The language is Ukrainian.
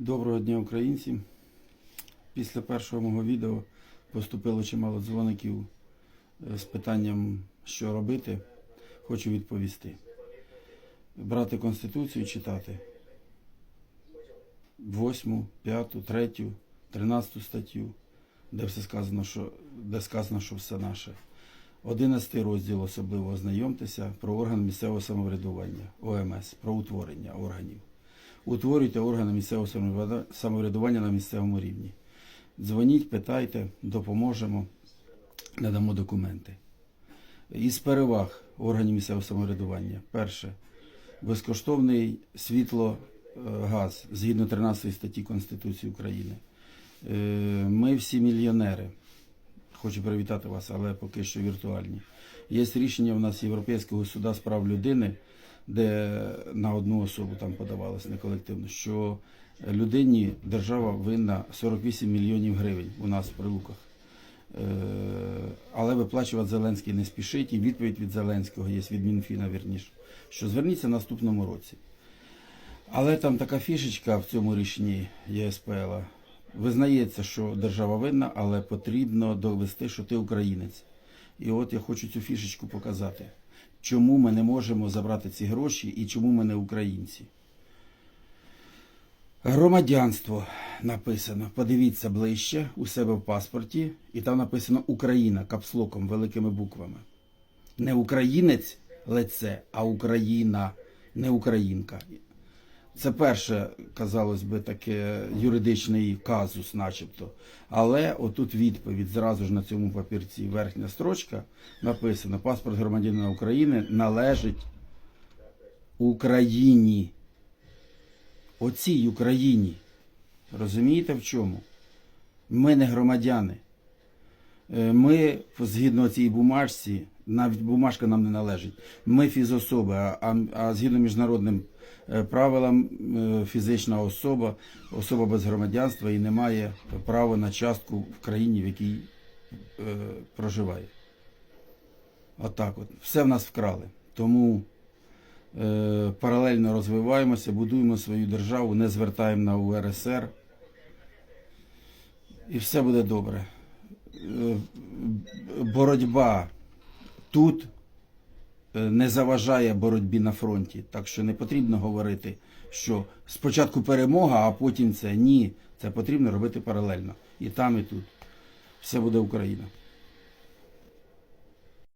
Доброго дня, українці. Після першого мого відео поступило чимало дзвоників е, з питанням, що робити. Хочу відповісти. Брати Конституцію, читати. 8, 5, 3, 13 статтю, де все сказано, що, де сказано, що все наше. 11 розділ особливо ознайомтеся про орган місцевого самоврядування, ОМС, про утворення органів. Утворюйте органи місцевого самоврядування на місцевому рівні. Дзвоніть, питайте, допоможемо, надамо документи. Із переваг органів місцевого самоврядування. Перше, безкоштовний світло, е, газ згідно 13 статті Конституції України. Е, Ми всі мільйонери. Хочу привітати вас, але поки що віртуальні. Є рішення у нас Європейського суда з прав людини, де на одну особу там подавалось не колективно, що людині держава винна 48 мільйонів гривень у нас в прилуках. Е, Але виплачувати Зеленський не спішить, і відповідь від Зеленського є від Мінфіна, вірніше, що зверніться в наступному році. Але там така фішечка в цьому рішенні ЄСПЛ. Визнається, що держава винна, але потрібно довести, що ти українець. І от я хочу цю фішечку показати. Чому ми не можемо забрати ці гроші і чому ми не українці? Громадянство написано. Подивіться ближче у себе в паспорті, і там написано Україна капслоком, великими буквами. Не українець лице, а Україна, не українка. Це перше, казалось би, таке юридичний казус, начебто. Але отут відповідь зразу ж на цьому папірці верхня строчка написано: паспорт громадянина України належить Україні. Оцій Україні. Розумієте в чому? Ми не громадяни. Е, Ми, згідно цієї бумажці, навіть бумажка нам не належить. Ми фізособи, а, а, згідно міжнародним е, правилам, е, фізична особа, особа без громадянства і не має права на частку в країні, в якій е, проживає. Отак от. Все в нас вкрали. Тому е, паралельно розвиваємося, будуємо свою державу, не звертаємо на УРСР. І все буде добре. Е, боротьба тут е, не заважає боротьбі на фронті. Так що не потрібно говорити, що спочатку перемога, а потім це ні. Це потрібно робити паралельно. І там, і тут. Все буде Україна.